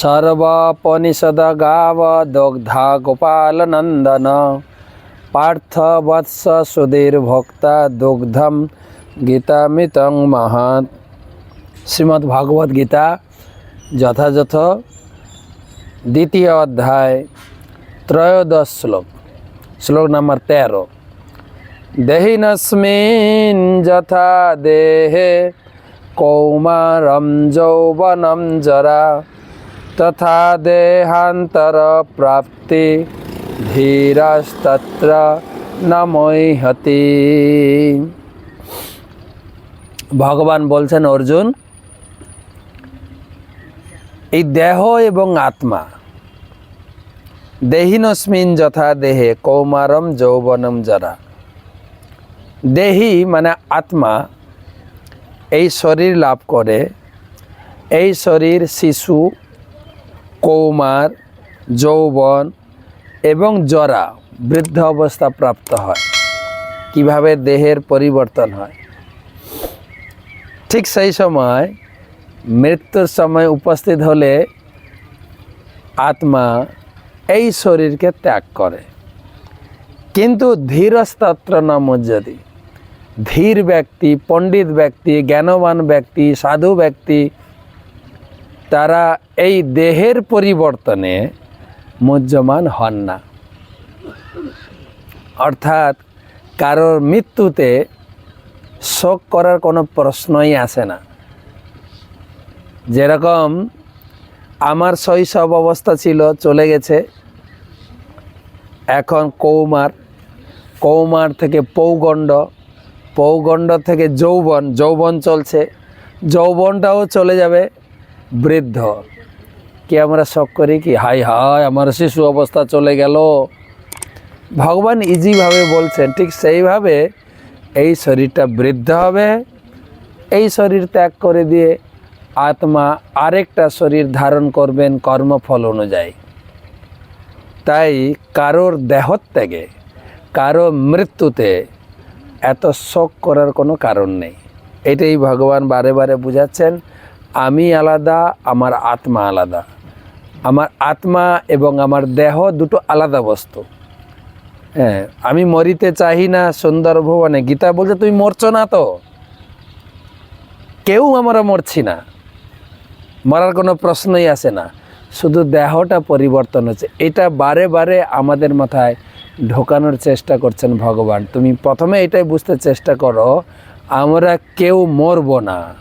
সর্বপনিষদগাবদগ্ধা গোপালনন্দন পার্থবৎস সুধীর্ভক্তা দুগ্ধম গীতামিতং মহাত শ্রীমদ্ ভগবদ গীতা যথাযথ দ্বিতীয় অধ্যায় ত্রয়োদশ শ্লোক। শ্লোক নম্বর তেরো। দেহিনস্মিন যথা দেহে কৌমারম যৌবনম জরা। তথা দেহান্তর প্রাপ্তি ধীরস্তত্র নমৈহতি ভগবান বলছেন, অর্জুন, এই দেহ এবং আত্মা দেহিনস্মিন যথা দেহে কৌমারম যৌবনম যারা। দেহি মানে আত্মা, এই শরীর লাভ করে, এই শরীর শিশু কৌমার, যৌবন এবং জরা বৃদ্ধ অবস্থা প্রাপ্ত হয়। কীভাবে দেহের পরিবর্তন হয়? ঠিক সেই সময় মৃত্যুর সময় উপস্থিত হলে আত্মা এই শরীরকে ত্যাগ করে। কিন্তু ধীরস্তত্র নমজ্জতি ধীর ব্যক্তি, পণ্ডিত ব্যক্তি, জ্ঞানবান ব্যক্তি, সাধু ব্যক্তি তারা এই দেহের পরিবর্তনে মুহ্যমান হন না। অর্থাৎ কারোর মৃত্যুতে শোক করার কোনো প্রশ্নই আসে না। যেরকম আমার শৈশব অবস্থা ছিল, চলে গেছে। এখন কৌমার কৌমার থেকে পৌগণ্ড পৌগণ্ড থেকে যৌবন যৌবন চলছে। যৌবনটাও চলে যাবে। বৃদ্ধ। কি আমরা শখ করি কি, হাই হাই, আমার শিশু অবস্থা চলে গেল। ভগবান ইজিভাবে বলছেন, ঠিক সেইভাবে এই শরীরটা বৃদ্ধ হবে। এই শরীর ত্যাগ করে দিয়ে আত্মা আরেকটা শরীর ধারণ করবেন কর্মফল অনুযায়ী। তাই কারোর দেহত্যাগে, কারও মৃত্যুতে এত শোক করার কোনো কারণ নেই। এটাই ভগবান বারে বারে বুঝাচ্ছেন। আমি আলাদা, আমার আত্মা আলাদা। আমার আত্মা এবং আমার দেহ দুটো আলাদা বস্তু। হ্যাঁ আমি মরিতে চাহি না, সুন্দর ভুবনে। গীতা বলছে, তুমি মরছো না তো? কেউ আমরা মরছি না। মরার কোনো প্রশ্নই আসে না। শুধু দেহটা পরিবর্তন হচ্ছে। এটা বারে বারে আমাদের মাথায় ঢোকানোর চেষ্টা করছেন ভগবান। তুমি প্রথমে এটাই বুঝতে চেষ্টা করো, আমরা কেউ মরব না।